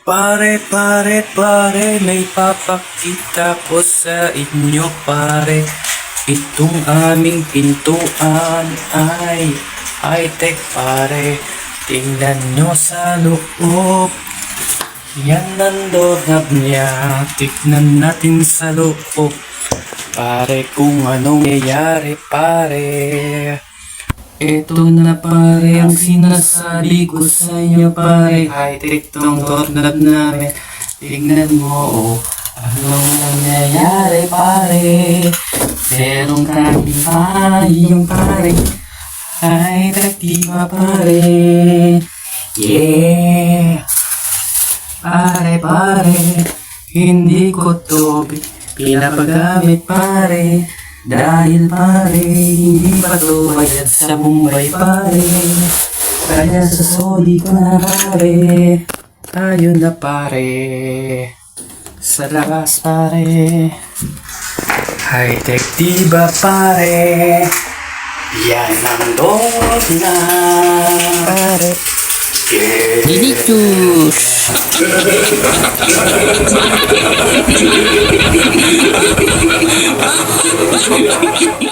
Pare, pare, pare, may papakita ko sa inyo, pare. Itong aming pintuan ay high-tech, pare. Tingnan nyo sa loob. Yan ang doorknob niya. Tignan natin sa loob. Pare, kung anong nangyayari, pare. Ito na pare ang sinasabi ko sa inyo pare. High-tech tong doorknob namin. Tignan mo oh. Anong nangyayari pare? Merong kaming payong pare. High-tech di ba pare? Yeah. Pare pare Hindi ko to pinapagamit pare dahil pare, hindi pa to bayad sa Mumbai pare Kaya sa sodi ko na pare Ayun na pare. Sa labas pare. High-tech diba pare? Yan ang doon na. Pare. Yeah. Delicious! something.